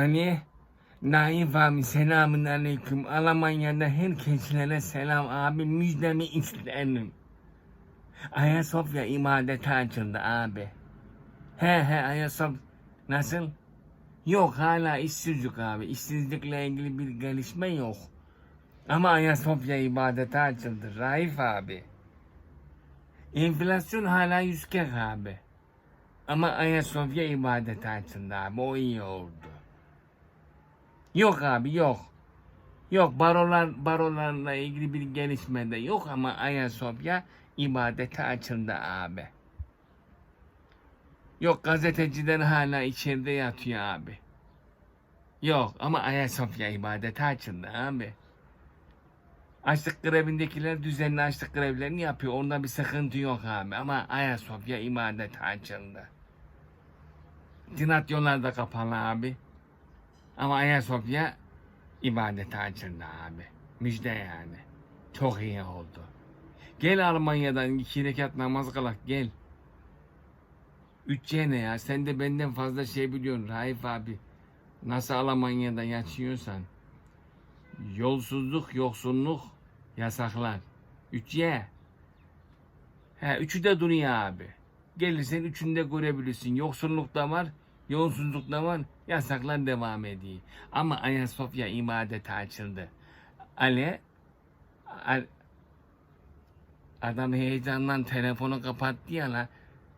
Ali, Naif abi selamun aleyküm. Almanya'da herkeslere selam abi. Müjdemi isterim. Ayasofya ibadete açıldı abi. He he Ayasofya. Nasıl? Yok hala işsizlik abi. İşsizlikle ilgili bir gelişme yok. Ama Ayasofya ibadete açıldı. Raif abi. Enflasyon hala yüzkek abi. Ama Ayasofya ibadete açıldı abi. O iyi oldu. Yok abi yok. Yok barolar barolarla ilgili bir gelişme de yok ama Ayasofya ibadete açıldı abi. Yok gazeteciler hala içeride yatıyor abi. Yok ama Ayasofya ibadete açıldı abi. Açlık grevindekiler düzenli açlık grevlerini yapıyor. Onda bir sıkıntı yok abi. Ama Ayasofya ibadete açıldı. Tinat yollar da kapalı abi. Ama Ayasofya ibadete açıldı abi. Müjde yani. Çok iyi oldu. Gel Almanya'dan iki rekat namaz kılak gel. Üç ne ya? Sen de benden fazla şey biliyorsun Raif abi. Nasıl Almanya'da yaşıyorsan. Yolsuzluk, yoksulluk yasaklar. Ye. He, üçü de duruyor abi. Gelirsen üçünü de görebilirsin. Yoksulluk da var, yolsuzluk da var. Yasaklar devam ediyor. Ama Ayasofya ibadete açıldı. Ali, Al- adam heyecandan telefonu kapattı ya.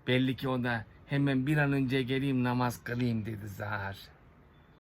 Belli ki o da hemen bir an önce geleyim namaz kılayım dedi Zahar.